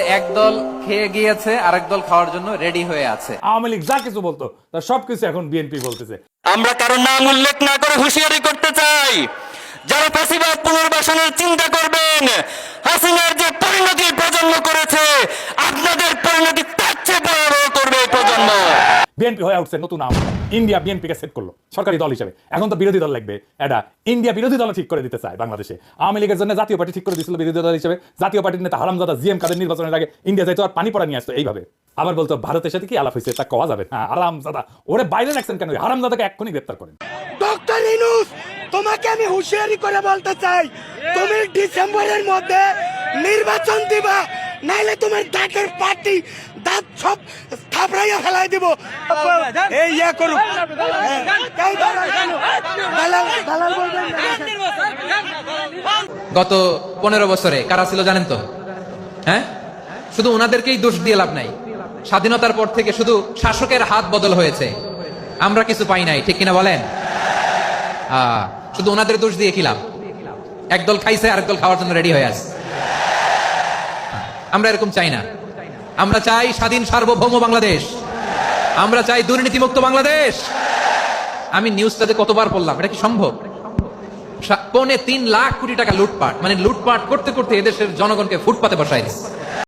একদল খেয়ে গিয়েছে আরেক দল খাওয়ার জন্য রেডি হয়ে আছে। আওয়ামী লীগ যা কিছু বলতো তার সবকিছু এখন বিএনপি বলতেছে। আমরা কারও নাম উল্লেখ না করে হুঁশিয়ারি করতে চাই। যারা ফাঁসিবাদ পুনর্বাসনের চিন্তা করবেন হাসিনার যে পরিণতি প্রজন্ম করেছে বিএনপি হয়ে উঠছে নতুন আওয়ামী ইন্ডিয়া বিএনপিকে সেট করল, সরকারি দল হিসেবে। এখন তো বিরোধী দল লাগবে। এটা ইন্ডিয়া বিরোধী দল ঠিক করে দিতে চায় বাংলাদেশে। আওয়ামী লীগের জন্য জাতীয় পার্টি ঠিক করে দিয়েছিল বিরোধী দল হিসেবে। জাতীয় পার্টির নেতা হারামজাদা জিএম কাদের নির্বাচনের আগে ইন্ডিয়া যাইতো আর পানি পড়া নিয়ে আসতো এইভাবে। আবার বলতো, ভারতের সাথে কি আলাপ হয়েছে? তা কওয়া যাবে হ্যাঁ হারামজাদা, ওরে বাইরে রাখছেন কেন হারামজাদাকে এক্ষুনি গ্রেপ্তার করেন। ডক্টর ইনুস তোমাকে আমি হুঁশিয়ারি করে বলতে চাই, তুমি ডিসেম্বরের মধ্যে নির্বাচন দিবা, নাইলে তোমার দাঁতের পার্টি দাঁত সব ফেলাই দিব। এই ইয়া করুক। গত পনেরো বছরে কারা ছিল জানেন তো? হ্যাঁ? শুধু ওনাদেরকেই দোষ দিয়ে লাভ নাই। স্বাধীনতার পর থেকে শুধু শাসকের হাত বদল হয়েছে। আমরা কিছু পাই নাই ঠিক কিনা বলেন? শুধু ওনাদের দোষ দিয়ে কি লাভ? একদল খাইছে আরেক দল খাওয়ার জন্য রেডি হয়ে আছে। আমরা এরকম চাই না। আমরা চাই স্বাধীন সার্বভৌম বাংলাদেশ। আমরা চাই দুর্নীতিমুক্ত বাংলাদেশ। আমি নিউজটাতে কতবার পড়লাম, এটা কি সম্ভব? পৌনে তিন লাখ কোটি টাকা লুটপাট মানে লুটপাট করতে করতে এদেশের জনগণকে ফুটপাতে বসায়